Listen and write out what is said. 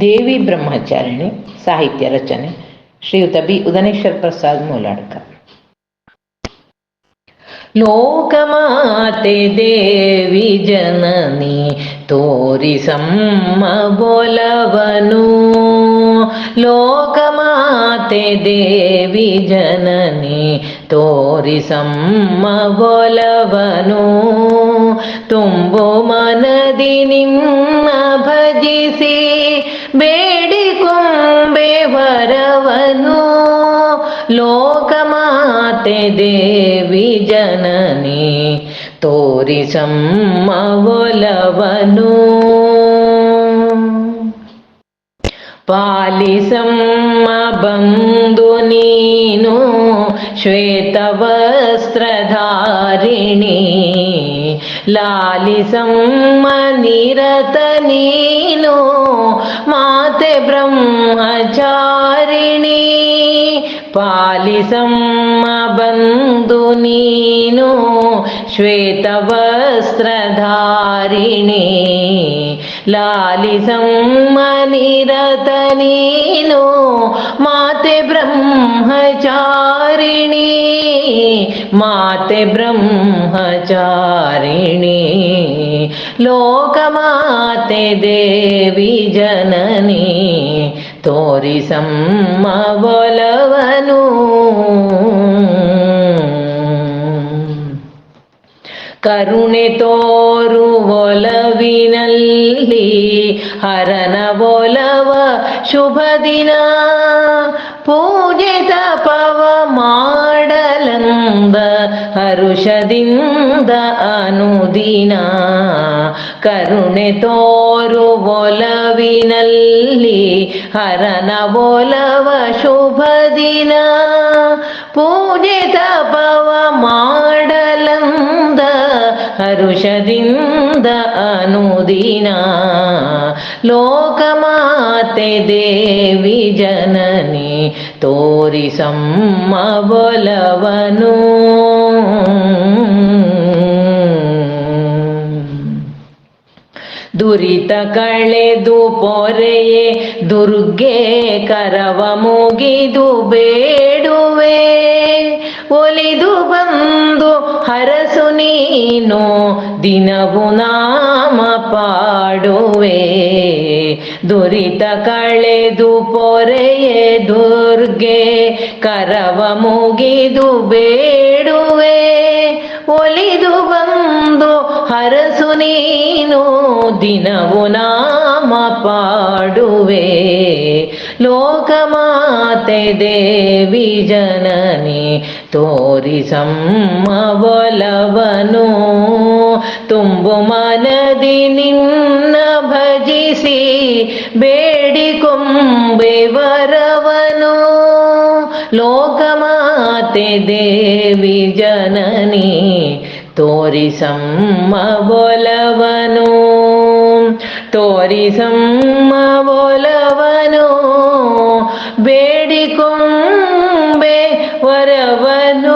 ದೇವಿ ಬ್ರಹ್ಮಚಾರಿಣಿ ಸಾಹಿತ್ಯ ರಚನೆ ಶ್ರೀಯುತ ಬಿ. ಉದನೇಶ್ವರ್ ಪ್ರಸಾದ್ ಮೂಲಾಡ್ಕ ಲೋಕಮಾತೆ ದೇವಿ ಜನನಿ ತೋರಿಸಮ್ಮ ಬೊಲವನು ಲೋಕಮಾತೆ ದೇವಿ ಜನನಿ ತೋರಿಸಮ್ಮ ಬೊಲವನು ತುಂಬು ಮನದಿ ನಿನ್ನ ಭಜಿಸಿ ಬೇಡಿಕೊಂಬೆ ವರವನು ಲೋಕಮಾತೆ ದೇವಿ ಜನನಿ ತೋರಿಸಮ್ಮ ಒಲವನು ಪಾಲಿಸಮ್ಮ ಬಂದು ನೀನು ಶ್ವೇತವಸ್ತ್ರಧಾರಿಣಿ ಲಾಲಿಸಮ್ಮ ನಿರತ ನೀನು ब्रह्मचारिणि पालिसंबन्धुनीनु श्वेतवस्त्रधारिणि लालिसं मनिरतनीनो माते ब्रह्मचारिणि माते ब्रह्मचारिणि। ಲೋಕಮಾತೆ ದೇವಿ ಜನನಿ ತೋರಿಸಮ್ಮ ಒಲವನು. ಕರುಣೆ ತೋರು ಒಲವಿನಲ್ಲಿ, ಹರನ ಒಲವ ಶುಭ ದಿನ. ಪೂಜೆ ತಪವ ಮಾಡಲಂದ ಹರುಷದಿಂದ ಅನುದಿನ ಕರುಣೆ ತೋರು ಒಲವಿನಲ್ಲಿ ಹರನ ಒಲವ ಶುಭ ದಿನ. ಪೂಜೆ ತಪವ ಮಾಡಲಂದ ಹರುಷದಿಂದ ಅನುದಿನ ಲೋಕಮಾತೆ ದೇವಿ ಜನನಿ ತೋರಿಸಮ್ಮ ಬೊಲವನು ದುರಿತ ಕಳೆದು ಪೊರೆಯೇ, ದುರ್ಗೆ ಕರವ ಮುಗಿದು ಬೇಡುವೆ. ಒಲಿದು ಬಂದು ಹರಸು ನೀನು, ದಿನವು ನಾಮ ಪಾಡುವೆ. ದುರಿತ ಕಳೆದು ಪೊರೆಯೇ, ದುರ್ಗೆ ಕರವ ಮುಗಿದು ಬೇಡುವೆ. ಒಲಿದು ಬಂದು ಹರಸು ನೀನು ದಿನವು ನಾಮ ಪಾಡುವೆ. ಲೋಕಮಾತೆ ದೇವಿ ಜನನಿ ತೋರಿಸಮ್ಮ ಒಲವನು. ತುಂಬು ಮನದಿ ನಿನ್ನ ಭಜಿಸಿ ಬೇಡಿಕೊಂಬೆ ವರವನು. ಲೋಕಮಾತೆ ದೇವಿ ಜನನಿ ತೋರಿಸಮ್ಮ ಒಲವನು. ತೋರಿಸಮ್ಮ ಒಲವನು. ಬೇಡಿಕೊಂಬೆ ವರವನು.